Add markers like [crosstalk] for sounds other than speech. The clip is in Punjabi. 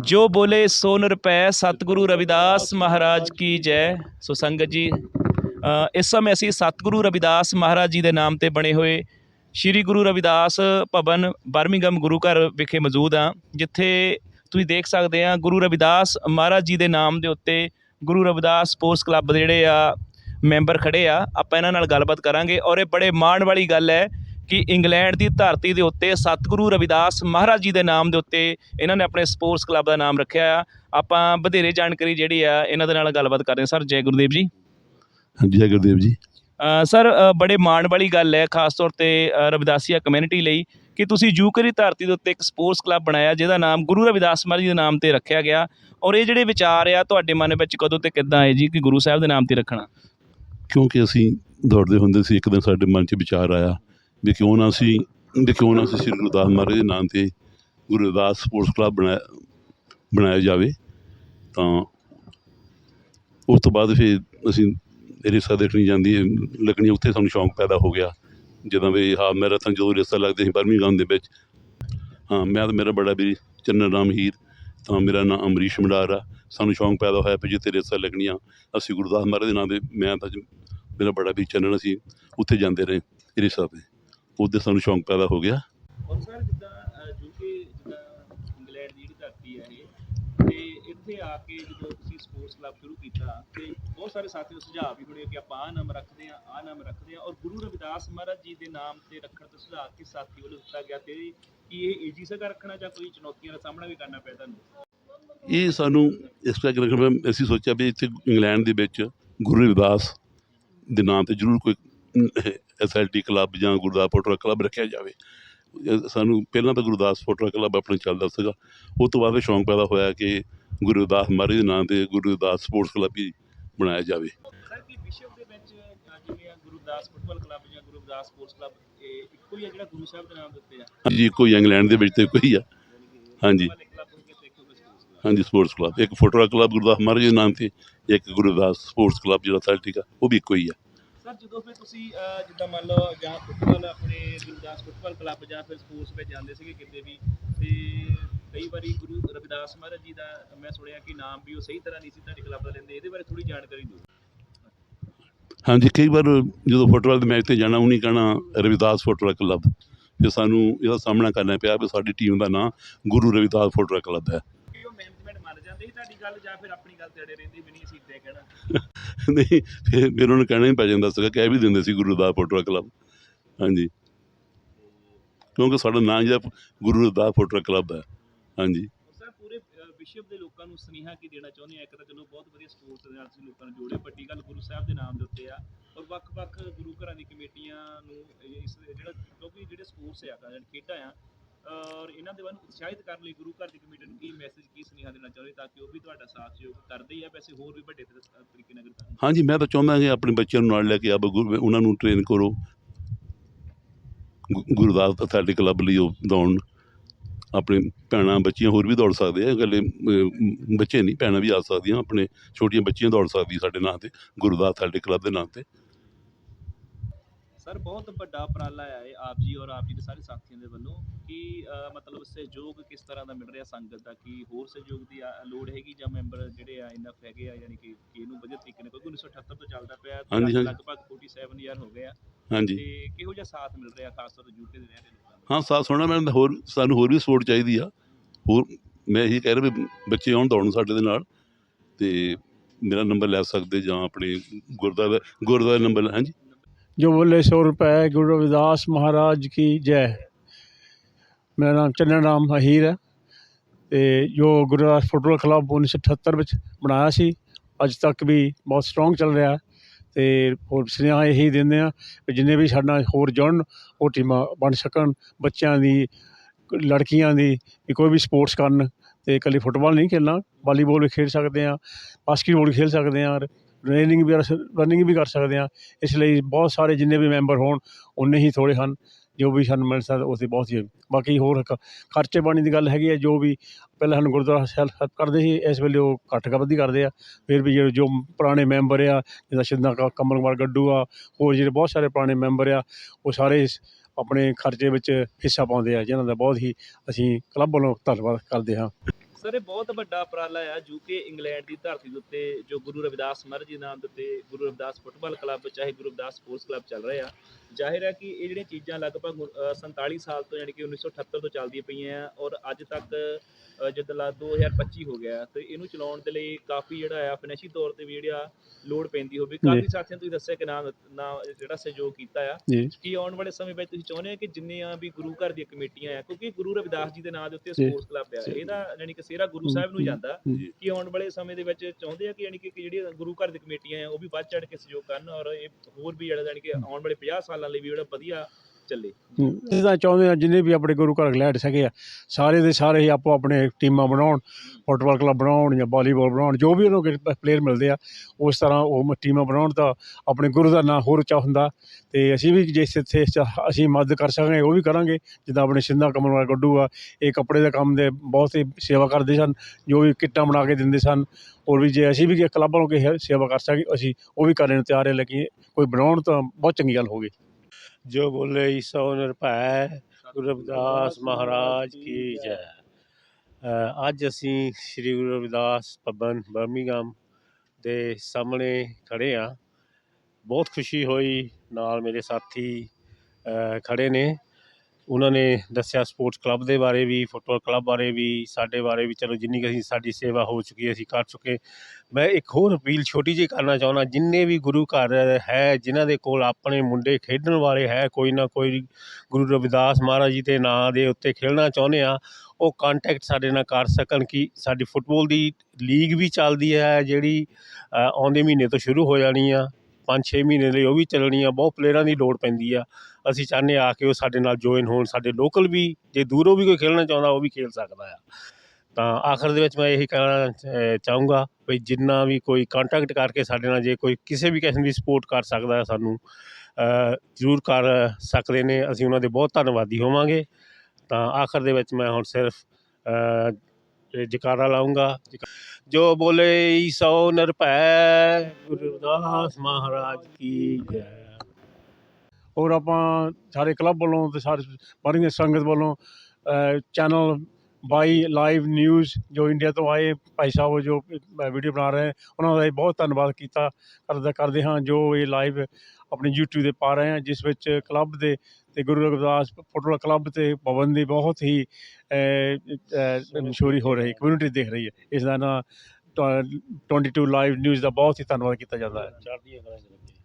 ਜੋ ਬੋਲੇ ਸੋ ਰੁਪਏ ਸਤਿਗੁਰੂ ਰਵਿਦਾਸ ਮਹਾਰਾਜ ਕੀ ਜੈ। ਸੋ ਸੰਗਤ ਜੀ ਇਸ ਸਮੇਂ ਅਸੀਂ ਸਤਿਗੁਰੂ ਰਵਿਦਾਸ ਮਹਾਰਾਜ ਜੀ ਦੇ ਨਾਮ ਤੇ ਬਣੇ ਹੋਏ ਸ੍ਰੀ ਗੁਰੂ ਰਵਿਦਾਸ ਭਵਨ ਬਰਮਿੰਗਮ ਗੁਰੂ ਘਰ ਵਿਖੇ ਮੌਜੂਦ ਹਾਂ, ਜਿੱਥੇ ਤੁਸੀਂ ਦੇਖ ਸਕਦੇ ਆ ਗੁਰੂ ਰਵਿਦਾਸ ਮਹਾਰਾਜ ਜੀ ਦੇ ਨਾਮ ਦੇ ਉੱਤੇ ਗੁਰੂ ਰਵਿਦਾਸ ਸਪੋਰਟਸ ਕਲੱਬ ਦੇ ਜਿਹੜੇ ਆ ਮੈਂਬਰ ਖੜੇ ਆ, ਆਪਾਂ ਇਹਨਾਂ ਨਾਲ ਗੱਲਬਾਤ ਕਰਾਂਗੇ ਔਰ ਇਹ ਬੜੇ ਮਾਣ ਵਾਲੀ ਗੱਲ ਹੈ ਕਿ ਇੰਗਲੈਂਡ ਦੀ ਧਰਤੀ ਦੇ ਉੱਤੇ ਸਤਿਗੁਰੂ ਰਵਿਦਾਸ ਮਹਾਰਾਜ ਜੀ ਦੇ ਨਾਮ ਦੇ ਉੱਤੇ ਇਹਨਾਂ ਨੇ ਆਪਣੇ ਸਪੋਰਟਸ ਕਲੱਬ ਦਾ ਨਾਮ ਰੱਖਿਆ ਆ। ਆਪਾਂ ਵਧੇਰੇ ਜਾਣਕਾਰੀ ਜਿਹੜੀ ਆ ਇਹਨਾਂ ਦੇ ਨਾਲ ਗੱਲਬਾਤ ਕਰਦੇ ਹਾਂ। ਸਰ ਜੈ ਗੁਰਦੇਵ ਜੀ। ਹਾਂਜੀ ਜੈ ਗੁਰਦੇਵ ਜੀ। ਸਰ ਬੜੇ ਮਾਣ ਵਾਲੀ ਗੱਲ ਹੈ ਖਾਸ ਤੌਰ ਤੇ ਰਵਿਦਾਸੀਆ ਕਮਿਊਨਿਟੀ ਲਈ ਕਿ ਤੁਸੀਂ ਯੂਕੇ ਦੀ ਧਰਤੀ ਦੇ ਉੱਤੇ ਇੱਕ ਸਪੋਰਟਸ ਕਲੱਬ ਬਣਾਇਆ ਜਿਹਦਾ ਨਾਮ ਗੁਰੂ ਰਵਿਦਾਸ ਮਹਾਰਾਜ ਜੀ ਦੇ ਨਾਮ ਤੇ ਰੱਖਿਆ ਗਿਆ। ਔਰ ਇਹ ਜਿਹੜੇ ਵਿਚਾਰ ਆ ਤੁਹਾਡੇ ਮਨ ਵਿੱਚ ਕਦੋਂ ਤੇ ਕਿੱਦਾਂ ਆਏ ਜੀ ਕਿ ਗੁਰੂ ਸਾਹਿਬ ਦੇ ਨਾਮ ਤੇ ਰੱਖਣਾ? ਕਿਉਂਕਿ ਅਸੀਂ ਦੌੜਦੇ ਹੁੰਦੇ ਸੀ ਇੱਕ ਦਿਨ ਸਾਡੇ ਮਨ 'ਚ ਵਿਚਾਰ ਆਇਆ ਵੀ ਕਿਉਂ ਨਾ ਅਸੀਂ, ਵੀ ਕਿਉਂ ਨਾ ਅਸੀਂ ਸ੍ਰੀ ਗੁਰਦਾਸ ਮਹਾਰਾਜ ਦੇ ਨਾਮ ਤੇ ਗੁਰੂ ਰਵਿਦਾਸ ਸਪੋਰਟਸ ਕਲੱਬ ਬਣਾਇਆ ਬਣਾਇਆ ਜਾਵੇ, ਤਾਂ ਉਸ ਤੋਂ ਬਾਅਦ ਫਿਰ ਅਸੀਂ ਰੇਸਾਂ ਦੇਖਣੀ ਜਾਂਦੀ ਹੈ, ਲੱਗਣੀ ਉੱਥੇ ਸਾਨੂੰ ਸ਼ੌਂਕ ਪੈਦਾ ਹੋ ਗਿਆ, ਜਦੋਂ ਵੀ ਹਾਫ ਮੈਰਾਥਨ ਜਦੋਂ ਰੇਸਾਂ ਲੱਗਦੇ ਸੀ ਬਰਮਿੰਗਮ ਦੇ ਵਿੱਚ। ਹਾਂ, ਮੈਂ ਤਾਂ ਮੇਰਾ ਬੜਾ ਵੀਰ ਚੰਨਨ ਰਾਮ ਹੀਰ, ਤਾਂ ਮੇਰਾ ਨਾਮ ਅਮਰੀਸ਼ ਮੰਡਾਰ ਆ, ਸਾਨੂੰ ਸ਼ੌਂਕ ਪੈਦਾ ਹੋਇਆ ਵੀ ਜਿੱਥੇ ਰੇਸਾਂ ਲੱਗਣੀਆਂ, ਅਸੀਂ ਗੁਰਦਾਸ ਮਹਾਰਾਜ ਦੇ ਨਾਂ ਦੇ ਮੈਂ ਤਾਂ ਜ- ਮੇਰਾ ਬੜਾ ਵੀਰ ਚੰਨਣ ਅਸੀਂ ਉੱਥੇ ਜਾਂਦੇ ਰਹੇ ਰੇਸਾ 'ਤੇ। ਉਹਦੇ ਸਾਨੂੰ ਸ਼ੌਂਕ ਪੈਦਾ ਹੋ ਗਿਆ ਔਰ ਸਰ ਜਿੱਦਾਂ ਯੂਕੇ ਜਿੱਦਾਂ ਇੰਗਲੈਂਡ ਦੀ ਜਿਹੜੀ ਧਰਤੀ ਹੈ ਇਹ ਤੇ ਇੱਥੇ ਆ ਕੇ ਜਦੋਂ ਤੁਸੀਂ ਸਪੋਰਟਸ ਕਲੱਬ ਸ਼ੁਰੂ ਕੀਤਾ ਤੇ ਬਹੁਤ ਸਾਰੇ ਸਾਥੀਆਂ ਦੇ ਸੁਝਾਅ ਵੀ ਹੋਣੇ ਕਿ ਆਪਾਂ ਆਹ ਨਾਮ ਰੱਖਦੇ ਆ ਆਹ ਨਾਮ ਰੱਖਦੇ ਆ ਔਰ ਗੁਰੂ ਰਵਿਦਾਸ ਮਹਾਰਾਜ ਜੀ ਦੇ ਨਾਮ ਤੇ ਰੱਖਣ ਦਾ ਸੁਝਾਅ ਕਿਸ ਸਾਥੀ ਵੱਲੋਂ ਦਿੱਤਾ ਗਿਆ ਤੇ ਕੀ ਇਹ ਈਜੀ ਸਗਾ ਰੱਖਣਾ ਜਾਂ ਕੋਈ ਚੁਣੌਤੀਆਂ ਦਾ ਸਾਹਮਣਾ ਵੀ ਕਰਨਾ ਪਿਆ ਤੁਹਾਨੂੰ ਇਹ ਸਾਨੂੰ ਇਸ ਕਰਕੇ ਰੱਖਣਾ ਪਿਆ। ਅਸੀਂ ਸੋਚਿਆ ਵੀ ਇੱਥੇ ਇੰਗਲੈਂਡ ਦੇ ਵਿੱਚ ਗੁਰੂ ਰਵਿਦਾਸ ਦੇ ਨਾਮ ਤੇ ਜ਼ਰੂਰ ਕੋਈ ਐਸਐਲਟੀ ਕਲੱਬ ਜਾਂ ਗੁਰਦਾਸ ਫੋਟੋ ਕਲੱਬ ਰੱਖਿਆ ਜਾਵੇ। ਸਾਨੂੰ ਪਹਿਲਾਂ ਤਾਂ ਗੁਰਦਾਸ ਫੋਟੋ ਕਲੱਬ ਆਪਣਾ ਚੱਲਦਾ ਸੀਗਾ। ਉਸ ਤੋਂ ਬਾਅਦ ਸ਼ੌਂਕ ਪੈਦਾ ਹੋਇਆ ਕਿ ਗੁਰੂ ਰਵਿਦਾਸ ਮਹਾਰਾਜ ਦੇ ਨਾਮ ਤੇ ਗੁਰੂ ਰਵਿਦਾਸ ਸਪੋਰਟਸ ਕਲੱਬ ਹੀ ਬਣਾਇਆ ਜਾਵੇ। ਸਰ ਕੀ ਵਿਸ਼ਵ ਦੇ ਵਿੱਚ ਅ, ਜਿਵੇਂ ਆ ਗੁਰੂ ਰਵਿਦਾਸ ਫੁੱਟਬਾਲ ਕਲੱਬ ਜਾਂ ਗੁਰੂ ਰਵਿਦਾਸ ਸਪੋਰਟਸ ਕਲੱਬ ਇਹ ਇੱਕੋ ਹੀ ਆ ਜਿਹੜਾ ਗੁਰੂ ਸਾਹਿਬ ਦੇ ਨਾਮ ਦੇ ਉੱਤੇ ਆ? ਹਾਂਜੀ ਕੋਈ ਇੰਗਲੈਂਡ ਦੇ ਵਿੱਚ ਤੇ ਕੋਈ ਆ। ਹਾਂਜੀ। ਹੋ ਇੱਕੋ ਹਾਂਜੀ ਸਪੋਰਟਸ ਕਲੱਬ। ਇੱਕ ਫੁੱਟਬਾਲ ਕਲੱਬ ਗੁਰਦਾਸ ਮਹਾਰਾਜ ਦੇ ਨਾਮ ਤੇ ਇੱਕ ਗੁਰੂ ਰਵਿਦਾਸ ਸਪੋਰਟਸ ਕਲੱਬ ਜਿਹੜਾ ਅਥਲੈਟਿਕ ਆ ਉਹ ਵੀ ਇੱਕੋ ਹੀ ਆ। ਸਰ ਜਦੋਂ ਫਿਰ ਤੁਸੀਂ ਅਹ, ਜਿੱਦਾਂ ਮੰਨ ਲਓ ਜਾਂ ਫੁੱਟਬਾਲ ਆਪਣੇ ਗੁਰਦਾਸ ਫੁੱਟਬਾਲ ਕਲੱਬ ਜਾਂ ਫਿਰ ਸਪੋਰਟਸ ਵਿੱਚ ਜਾਂਦੇ ਸੀਗੇ ਕਿਤੇ ਵੀ ਤੇ ਕਈ ਵਾਰੀ ਗੁਰੂ ਰਵਿਦਾਸ ਮਹਾਰਾਜ ਜੀ ਦਾ ਮੈਂ ਸੁਣਿਆ ਕਿ ਨਾਮ ਵੀ ਉਹ ਸਹੀ ਤਰ੍ਹਾਂ ਨਹੀਂ ਸੀ ਤੁਹਾਡੇ ਕਲੱਬ ਦਾ ਲੈਂਦੇ ਇਹਦੇ ਬਾਰੇ ਥੋੜੀ ਜਾਣਕਾਰੀ ਦਿਓ। ਹਾਂਜੀ ਕਈ ਵਾਰ ਜਦੋਂ ਫੁੱਟਬਾਲ ਦੇ ਮੈਚ ਤੇ ਜਾਣਾ ਉਹਨੇ ਕਹਿਣਾ ਰਵਿਦਾਸ ਫੁੱਟਬਾਲ ਕਲੱਬ ਫਿਰ ਸਾਨੂੰ ਇਹਦਾ ਸਾਹਮਣਾ ਕਰਨਾ ਪਿਆ ਵੀ ਸਾਡੀ ਟੀਮ ਦਾ ਨਾਂ ਗੁਰੂ ਰਵਿਦਾਸ ਫੁੱਟਬਾਲ ਕਲੱਬ ਹੈ। ਤੁਹਾਡੀ ਗੱਲ ਜਾਂ ਫਿਰ ਆਪਣੀ ਗੱਲ ਤੇ ਅੜੇ ਰਹਿੰਦੇ ਵੀ ਨਹੀਂ ਅਸੀਂ ਇੱਦਾਂ ਕਹਿਣਾ। [laughs] ਨਹੀਂ ਫਿਰ ਫਿਰ ਉਹਨਾਂ ਨੂੰ ਕਹਿਣਾ ਹੀ ਪੈ ਜਾਂਦਾ ਸੀਗਾ ਕਹਿ ਵੀ ਦਿੰਦੇ ਸੀ ਗੁਰੂ ਰਵਿਦਾਸ ਫੁੱਟਬਾਲ ਕਲੱਬ ਹਾਂਜੀ। ਕਿਉਂਕਿ ਸਾਡਾ ਨਾਂ ਜਿਹੜਾ ਗੁਰੂ ਰਵਿਦਾਸ ਫੁੱਟਬਾਲ ਕਲੱਬ ਹੈ ਹਾਂਜੀ। ਸਰ ਪੂਰੇ ਅਹ, ਵਿਸ਼ਵ ਦੇ ਲੋਕਾਂ ਨੂੰ ਸੁਨੇਹਾ ਕੀ ਦੇਣਾ ਚਾਹੁੰਦੇ ਆ? ਇੱਕ ਤਾਂ ਚਲੋ ਬਹੁਤ ਵਧੀਆ ਸਪੋਰਟਸ ਦੇ ਨਾਲ ਤੁਸੀਂ ਲੋਕਾਂ ਨੂੰ ਜੋੜੇ ਵੱਡੀ ਗੱਲ ਗੁਰੂ ਸਾਹਿਬ ਦੇ ਨਾਮ ਦੇ ਉੱਤੇ ਆ। ਔਰ ਵੱਖ-ਵੱਖ ਗੁਰੂ ਘਰਾਂ ਦੀ ਕਮੇਟੀਆਂ ਨੂੰ ਇਸ ਜਿਹੜਾ ਕਿਉਂਕਿ ਜਿਹੜੇ ਸਪੋਰਟਸ ਆ ਜਾਂ ਖੇਡਾਂ ਆ ਔਰ ਇਹਨਾਂ ਦੇ ਵੱਲ ਉਤਸ਼ਾਹਿਤ ਕਰਨ ਲਈ ਗੁਰੂ ਘਰ ਦੀ ਕਮੇਟੀ ਨੂੰ ਕੀ ਮੈਸੇਜ ਕੀ ਸੁਨੇਹਾ ਦੇਣਾ ਚਾਹੁੰਦੇ ਤਾਂ ਕਿ ਉਹ ਵੀ ਤੁਹਾਡਾ ਸਾਥ ਸਹਿਯੋਗ ਕਰਦੇ ਹੀ ਆ, ਵੈਸੇ ਹੋਰ ਵੀ ਵੱਡੇ ਤਰ- ਤਰੀਕੇ ਨਾਲ ਕਰਨ ਹਾਂਜੀ, ਮੈਂ ਤਾਂ ਚਾਹੁੰਦਾ ਕਿ ਆਪਣੇ ਬੱਚਿਆਂ ਨੂੰ ਨਾਲ ਲੈ ਕੇ ਆਪ ਗੁਰੂ- ਉਹਨਾਂ ਨੂੰ ਟ੍ਰੇਨ ਕਰੋ। ਗੁ- ਗੁਰਦਾਸ ਅਥਲੈਟਿਕ ਕਲੱਬ ਲਈ ਉਹ ਦੌੜਨ। ਆਪਣੇ ਭੈਣਾਂ, ਬੱਚੀਆਂ ਹੋਰ ਵੀ ਦੌੜ ਸਕਦੇ ਆ, ਇਕੱਲੇ ਬੱਚੇ ਨਹੀਂ, ਭੈਣਾਂ ਵੀ ਆ ਸਕਦੀਆਂ, ਆਪਣੇ ਛੋਟੀਆਂ ਬੱਚੀਆਂ ਦੌੜ ਸਕਦੀ ਸਾਡੇ ਨਾਂ ਤੇ, ਗੁਰਦਾਸ ਅਥਲੈਟਿਕ ਕਲੱਬ ਦੇ ਨਾਂ ਤੇ। ਸਰ ਬਹੁਤ ਵੱਡਾ ਉਪਰਾਲਾ ਹੈ ਇਹ ਆਪ ਜੀ ਔਰ ਆਪ ਜੀ ਦੇ ਸਾਰੇ ਸਾਥੀਆਂ ਦੇ ਵੱਲੋਂ ਕਿ ਮਤਲਬ ਸਹਿਯੋਗ ਕਿਸ ਤਰ੍ਹਾਂ ਦਾ ਮਿਲ ਰਿਹਾ ਸੰਗਤ ਦਾ ਕਿ ਹੋਰ ਸਹਿਯੋਗ ਦੀ ਆ- ਲੋੜ ਹੈਗੀ ਜਾਂ ਮੈਂਬਰ ਜਿਹੜੇ ਆ ਇਨਫ ਹੈਗੇ ਆ ਯਾਨੀ ਕਿ ਕਿ ਇਹਨੂੰ ਵਧੀਆ ਤਰੀਕੇ ਨਾਲ ਕਿਉਂਕਿ 1978 ਤੋਂ ਚੱਲਦਾ ਪਿਆ ਤੇ ਹਾਂਜੀ, ਅੱਜ ਹਾਂਜੀ। ਲਗਭਗ 47 ਇਅਰ ਹੋ ਗਏ ਆ। ਹਾਂਜੀ। ਤੇ ਕਿਹੋ ਜਿਹਾ ਸਾਥ ਮਿਲ ਰਿਹਾ ਖਾਸ ਤੌਰ ਤੇ ਯੂਕੇ ਦੇ ਰਹਿਣ ਵਾਲੇ ਲੋਕਾਂ ਹਾਂ ਸਾਥ ਸੋਣਾ ਮੈਂ ਹੋਰ ਸਾਨੂੰ ਹੋਰ ਵੀ ਸਪੋਰਟ ਚਾਹੀਦੀ ਆ। ਹੋਰ ਮੈਂ ਇਹੀ ਕਹਿ ਰਿਹਾ ਵੀ ਬੱਚੇ ਆਉਣ ਦੌੜਨ ਸਾਡੇ ਦੇ ਨਾਲ। ਤੇ ਮੇਰਾ ਨੰਬਰ ਲੈ ਸਕਦੇ ਜਾਂ ਆਪਣੇ ਗੁਰਦੁਆਰਾ ਗੁਰਦੁਆਰਾ ਨੰਬਰ ਹਾਂਜੀ? जो बोले सौ रुपये गुरु रविदास महाराज की जय ਮੇਰਾ ਨਾਮ ਚੰਨਨ ਰਾਮ ਅਹੀਰ ਹੈ ਤੇ ਜੋ ਗੁਰਦਾਸ ਫੁੱਟਬਾਲ ਕਲੱਬ 1978 ਵਿੱਚ ਬਣਾਇਆ ਸੀ ਅੱਜ ਤੱਕ ਵੀ ਬਹੁਤ ਸਟਰੋਂਗ ਚੱਲ ਰਿਹਾ ਹੈ ਤੇ ਹੋਰ ਸੁਨੇਹਾ ਇਹੀ ਦਿੰਦੇ ਆ ਕਿ ਜਿੰਨੇ ਵੀ ਸਾਡੇ ਨਾਲ ਹੋਰ ਜੁੜਨ ਉਹ ਟੀਮਾਂ ਬਣ ਸਕਣ ਬੱਚਿਆਂ ਦੀ ਲੜਕੀਆਂ ਦੀ ਵੀ ਕੋਈ ਵੀ ਸਪੋਰਟਸ ਕਰਨ ਤੇ ਇਕੱਲੀ ਫੁੱਟਬਾਲ ਨਹੀਂ ਖੇਲਣਾ ਵਾਲੀਬਾਲ ਵੀ ਖੇਡ ਸਕਦੇ ਆ ਬਾਸਕਟਬਾਲ ਵੀ ਖੇਡ ਸਕਦੇ ਆ ਰਨਿੰਗ ਵੀ ਰਨਿੰਗ ਵੀ ਕਰ ਸਕਦੇ ਹਾਂ। ਇਸ ਲਈ ਬਹੁਤ ਸਾਰੇ ਜਿੰਨੇ ਵੀ ਮੈਂਬਰ ਹੋਣ ਉਨੇ ਹੀ ਥੋੜ੍ਹੇ ਹਨ, ਜੋ ਵੀ ਸਾਨੂੰ ਮਿਲ ਸਕਦਾ ਉਸ ਦੀ ਬਹੁਤ ਹੀ ਬਾਕੀ ਹੋਰ ਖ- ਖਰਚੇ ਪਾਣੀ ਦੀ ਗੱਲ ਹੈਗੀ ਹੈ, ਜੋ ਵੀ ਪਹਿਲਾਂ ਸਾਨੂੰ ਗੁਰਦੁਆਰਾ ਸਾਹਿਬ ਹੈਲਪ ਕਰਦੇ ਸੀ, ਇਸ ਵੇਲੇ ਉਹ ਘੱਟ ਕਬਦੀ ਕਰਦੇ ਆ। ਫਿਰ ਵੀ ਜਿਹੜੇ ਜੋ ਪੁਰਾਣੇ ਮੈਂਬਰ ਆ, ਜਿੱਦਾਂ ਸਿੱਧਾ ਕਮਲ ਕੁਮਾਰ ਗੱਡੂ ਆ, ਹੋਰ ਜਿਹੜੇ ਬਹੁਤ ਸਾਰੇ ਪੁਰਾਣੇ ਮੈਂਬਰ ਆ, ਉਹ ਸਾਰੇ ਇਸ ਆਪਣੇ ਖਰਚੇ ਵਿੱਚ ਹਿੱਸਾ ਪਾਉਂਦੇ ਆ, ਜਿਨ੍ਹਾਂ ਦਾ ਬਹੁਤ ਹੀ ਅਸੀਂ ਕਲੱਬ ਵੱਲੋਂ ਧੰਨਵਾਦ ਕਰਦੇ ਹਾਂ। ਸਰ ਇਹ ਬਹੁਤ ਵੱਡਾ ਉਪਰਾਲਾ ਆ ਯੂਕੇ ਇੰਗਲੈਂਡ ਦੀ ਧਰਤੀ ਦੇ ਉੱਤੇ ਜੋ ਗੁਰੂ ਰਵਿਦਾਸ ਮਹਾਰਾਜ ਜੀ ਨਾਮ ਦੇ ਉੱਤੇ ਗੁਰੂ ਰਵਿਦਾਸ ਫੁੱਟਬਾਲ ਕਲੱਬ ਚਾਹੇ ਗੁਰੂ ਰਵਿਦਾਸ ਸਪੋਰਟਸ ਕਲੱਬ ਚੱਲ ਰਹੇ ਆ। ਜ਼ਾਹਿਰ ਹੈ ਕਿ ਇਹ ਜਿਹੜੀਆਂ ਚੀਜ਼ਾਂ ਲਗਭਗ ਅ, 47 ਸਾਲ ਤੋਂ ਯਾਨੀ ਕਿ 1978 ਤੋਂ ਚੱਲਦੀਆਂ ਪਈਆਂ ਆ ਔਰ ਅੱਜ ਤੱਕ ਜਦੋਂ ਲਾ 2025 ਹੋ ਗਿਆ ਤੇ ਇਹਨੂੰ ਚਲਾਉਣ ਦੇ ਲਈ ਕਾਫੀ ਜਿਹੜਾ ਆ ਫਾਈਨੈਂਸ਼ੀ ਤੌਰ ਤੇ ਵੀ ਜਿਹੜਾ ਲੋਡ ਪੈਂਦੀ ਹੋਵੇ ਕਾਫੀ ਸਾਥੀਆਂ ਨੇ ਤੁਸੀਂ ਦੱਸਿਆ ਕਿ ਨਾਮ ਨਾਮ ਜਿਹੜਾ ਸਹਿਯੋਗ ਕੀਤਾ ਆ। ਕੀ ਆਉਣ ਵਾਲੇ ਸਮੇਂ ਵਿੱਚ ਤੁਸੀਂ ਚਾਹੁੰਦੇ ਹੋ ਕਿ ਜਿੰਨੀਆਂ ਵੀ ਗੁਰੂ ਘਰ ਦੀਆਂ ਕਮੇਟੀਆਂ ਆ ਕਿਉਂਕਿ ਗੁਰੂ ਰਵਿਦਾਸ ਜੀ ਦੇ ਨਾਮ ਦੇ ਉੱਤੇ। ਸਪੋਰਟਸ ਕਲੱਬ ਆ ਇਹਦਾ ਯਾਨੀ ਕਿ ਸਿਹਰਾ ਗੁਰੂ ਸਾਹਿਬ ਨੂੰ ਜਾਂਦਾ ਕਿ ਆਉਣ ਵਾਲੇ ਸਮੇਂ ਦੇ ਵਿੱਚ ਚਾਹੁੰਦੇ ਆ ਕਿ ਯਾਨੀ ਕਿ ਕਿ ਜਿਹੜੀਆਂ ਗੁਰੂ ਘਰ ਦੀ ਕਮੇਟੀਆਂ ਆ ਉਹ ਵੀ ਵੱਧ ਚੜ ਕੇ ਸਹਿਯੋਗ ਕਰਨ ਔਰ ਇਹ ਹੋਰ ਵੀ ਜਿਹੜਾ ਯਾਨੀ ਕਿ ਆਉਣ ਵਾਲੇ 50 ਸਾਲਾਂ ਲਈ ਵੀ ਜਿਹੜਾ ਵਧੀਆ ਚੱਲੇ। ਇਸ ਤਰ੍ਹਾਂ ਚਾਹੁੰਦੇ ਹਾਂ ਜਿੰਨੇ ਵੀ ਆਪਣੇ ਗੁਰੂ ਘਰ ਲੈਟ ਸਕੇ ਆ, ਸਾਰੇ ਦੇ ਸਾਰੇ ਹੀ ਆਪੋ ਆਪਣੇ ਟੀਮਾਂ ਬਣਾਉਣ, ਫੁੱਟਬਾਲ ਕਲੱਬ ਬਣਾਉਣ ਜਾਂ ਵਾਲੀਬਾਲ ਬਣਾਉਣ, ਜੋ ਵੀ ਉਹਨਾਂ ਨੂੰ ਪਲੇਅਰ ਮਿਲਦੇ ਆ, ਉਸ ਤਰ੍ਹਾਂ ਉਹ ਟੀਮਾਂ ਬਣਾਉਣ ਤਾਂ ਆਪਣੇ ਗੁਰੂ ਦਾ ਨਾਂ ਹੋਰ ਉੱਚਾ ਹੁੰਦਾ। ਤੇ ਅਸੀਂ ਵੀ ਜਿਸ ਇੱਥੇ ਅਸੀਂ ਮਦਦ ਕਰ ਸਕਾਂਗੇ, ਉਹ ਵੀ ਕਰਾਂਗੇ। ਜਿੱਦਾਂ ਆਪਣੇ ਸਿੰਧਾ ਕਮਲ ਵਾਲਾ ਗੱਡੂ ਆ, ਇਹ ਕੱਪੜੇ ਦੇ ਕੰਮ ਦੇ ਬਹੁਤ ਹੀ ਸੇਵਾ ਕਰਦੇ ਸਨ, ਜੋ ਵੀ ਕਿੱਟਾਂ ਬਣਾ ਕੇ ਦਿੰਦੇ ਸਨ। ਹੋਰ ਵੀ ਜੇ ਅਸੀਂ ਵੀ ਕਲੱਬ ਵੱਲੋਂ ਕਿਸੇ ਸੇਵਾ ਕਰ ਸਕੇ, ਅਸੀਂ ਉਹ ਵੀ ਕਰਨ ਨੂੰ ਤਿਆਰ ਹੈ ਲੇਕਿਨ ਕੋਈ ਬਣਾਉਣ ਤਾਂ ਬਹੁਤ ਚੰਗੀ ਗੱਲ ਹੋਗੀ ਜੋ ਬੋਲੇ ਸੋ ਨਿਰਭੈ ਗੁਰੂ ਰਵਿਦਾਸ ਮਹਾਰਾਜ ਕੀ ਜੈ। ਅੱਜ ਅਸੀਂ ਸ੍ਰੀ ਗੁਰੂ ਰਵਿਦਾਸ ਭਵਨ ਬਰਮਿੰਘਮ ਦੇ ਸਾਹਮਣੇ ਖੜੇ ਆ। ਬਹੁਤ ਖੁਸ਼ੀ ਹੋਈ ਨਾਲ ਮੇਰੇ ਸਾਥੀ ਖੜੇ ਨੇ। ਉਹਨਾਂ ਨੇ ਦੱਸਿਆ ਸਪੋਰਟਸ ਕਲੱਬ ਦੇ ਬਾਰੇ ਵੀ, ਫੁੱਟਬਾਲ ਕਲੱਬ ਬਾਰੇ ਵੀ, ਸਾਡੇ ਬਾਰੇ ਵੀ, ਚਲੋ ਜਿੰਨੀ ਕੁ ਅਸੀਂ ਸਾਡੀ ਸੇਵਾ ਹੋ ਚੁੱਕੀ ਅਸੀਂ ਕਰ ਚੁੱਕੇ। ਮੈਂ ਇੱਕ ਹੋਰ ਅਪੀਲ ਛੋਟੀ ਜਿਹੀ ਕਰਨਾ ਚਾਹੁੰਦਾ, ਜਿੰਨੇ ਵੀ ਗੁਰੂ ਘਰ ਹੈ, ਜਿਨ੍ਹਾਂ ਦੇ ਕੋਲ ਆਪਣੇ ਮੁੰਡੇ ਖੇਡਣ ਵਾਲੇ ਹੈ, ਕੋਈ ਨਾ ਕੋਈ ਗੁਰੂ ਰਵਿਦਾਸ ਮਹਾਰਾਜ ਜੀ ਦੇ ਨਾਂ ਦੇ ਉੱਤੇ ਖੇਡਣਾ ਚਾਹੁੰਦੇ ਆ, ਉਹ ਕੰਟੈਕਟ ਸਾਡੇ ਨਾਲ ਕਰ ਸਕਣ ਕਿ ਸਾਡੀ ਫੁੱਟਬਾਲ ਦੀ ਲੀਗ ਵੀ ਚੱਲਦੀ ਹੈ, ਜਿਹੜੀ ਆਉਂਦੇ ਮਹੀਨੇ ਤੋਂ ਸ਼ੁਰੂ ਹੋ ਜਾਣੀ ਆ। 5-6 ਮਹੀਨੇ ਲਈ ਉਹ ਵੀ ਚੱਲਣੀ ਆ ਬਹੁਤ ਪਲੇਅਰਾਂ ਦੀ ਲੋੜ ਪੈਂਦੀ ਆ। ਅਸੀਂ ਚਾਹੁੰਦੇ ਆ ਕਿ ਉਹ ਸਾਡੇ ਨਾਲ ਜੁਆਇਨ ਹੋਣ ਸਾਡੇ ਲੋਕਲ ਵੀ ਜੇ ਦੂਰੋਂ ਵੀ ਕੋਈ ਖੇਡਣਾ ਚਾਹੁੰਦਾ ਉਹ ਵੀ ਖੇਡ ਸਕਦਾ ਆ। ਤਾਂ ਆਖਰ ਦੇ ਵਿੱਚ ਮੈਂ ਇਹੀ ਕਹਿਣਾ ਅ, ਚਾਹੂੰਗਾ ਵੀ ਜਿੰਨਾ ਵੀ ਕੋਈ ਕੰਟੈਕਟ ਕਰਕੇ ਸਾਡੇ ਨਾਲ ਜੇ ਕੋਈ ਕਿਸੇ ਵੀ ਕਿਸਮ ਦੀ ਸਪੋਰਟ ਕਰ ਸਕਦਾ ਸਾਨੂੰ ਜ਼ਰੂਰ ਕਰ ਸਕਦੇ ਨੇ। ਅਸੀਂ ਉਹਨਾਂ ਦੇ ਬਹੁਤ ਧੰਨਵਾਦੀ ਹੋਵਾਂਗੇ। ਤਾਂ ਆਖਰ ਦੇ ਵਿੱਚ ਮੈਂ ਹੁਣ ਸਿਰਫ ਜਕਾਰਾ ਲਾਉਂਗਾ। ਜੋ ਬੋਲੇ ਸੋ ਨਿਰਭੈ, ਗੁਰੂ ਰਵਿਦਾਸ ਮਹਾਰਾਜ ਕੀ ਜੈ। ਔਰ ਆਪਾਂ ਸਾਰੇ ਕਲੱਬ ਵੱਲੋਂ ਤੇ ਸਾਰੇ ਸਾਰੀਆਂ ਸੰਗਤ ਵੱਲੋਂ ਚੈਨਲ ਬਾਈ ਲਾਈਵ ਨਿਊਜ਼ ਜੋ ਇੰਡੀਆ ਤੋਂ ਆਏ ਭਾਈ ਸਾਹਿਬ ਜੋ ਵੀਡੀਓ ਬਣਾ ਰਹੇ, ਉਹਨਾਂ ਦਾ ਵੀ ਬਹੁਤ ਧੰਨਵਾਦ ਕੀਤਾ। ਕਰਦਾ, ਕਰਦੇ ਹਾਂ ਜੋ ਇਹ ਲਾਈਵ ਆਪਣੇ YouTube ਤੇ ਪਾ ਰਹੇ ਹਾਂ, ਜਿਸ ਵਿੱਚ ਕਲੱਬ ਦੇ ਤੇ ਗੁਰੂ ਰਵਿਦਾਸ ਫੁੱਟਬਾਲ ਕਲੱਬ ਤੇ ਭਵਨ ਦੀ ਬਹੁਤ ਹੀ ਮਸ਼ਹੂਰੀ ਹੋ ਰਹੀ ਕਮਿਊਨਿਟੀ ਦੇਖ ਰਹੀ ਹੈ। ਇਸ ਦਾ ਨਾ 22 ਲਾਈਵ ਨਿਊਜ਼ ਦਾ ਬਹੁਤ ਹੀ ਧੰਨਵਾਦ ਕੀਤਾ ਜਾਂਦਾ ਹੈ।